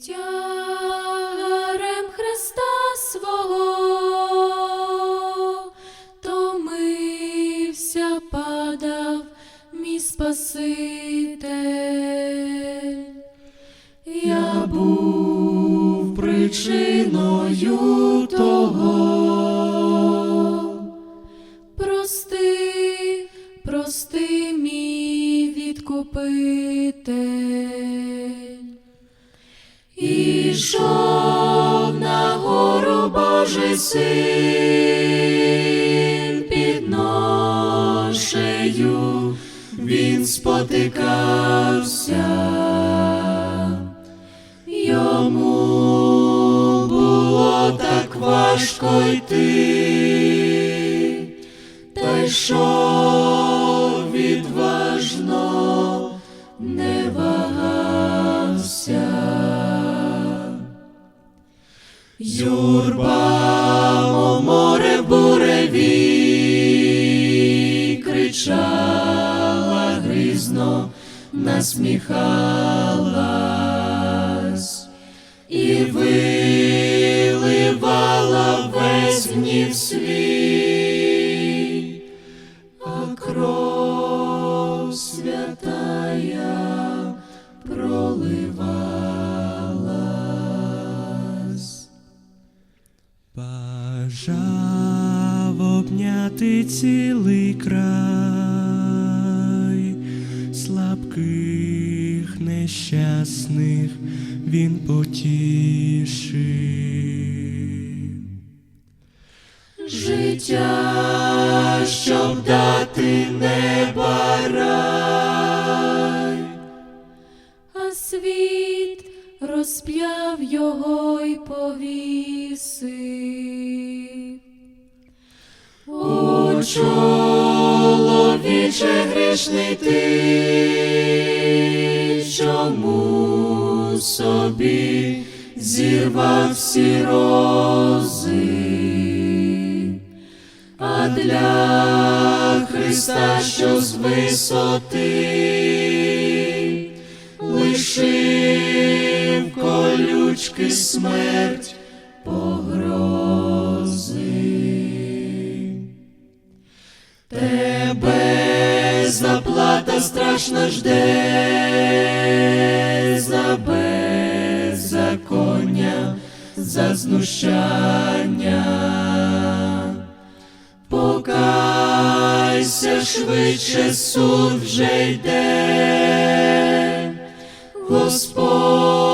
Тягарем Христа свого томився, падав мій Спаситель. Я був причиною того. Прости, прости, мій відкупитель. Ішов на гору Божий син під ношею, він спотикався. Йому було так важко йти, та йшов відважно, не Юрба, мов море в буреві, кричала грізно, насміхалась і виливала весь гнів свій, Бажав обняти цілий край, слабких, нещасних він потішив. Життя, щоб дати неба рай, а світ розп'яв його й повісив. О, чоловіче грішний ти, чому собі зірвав всі рози? А для Христа, що з висоти лишив колючки смерть погрози. Тебе заплата страшна жде за беззаконня, за знущання. Покайся швидше, суд вже йде, Господь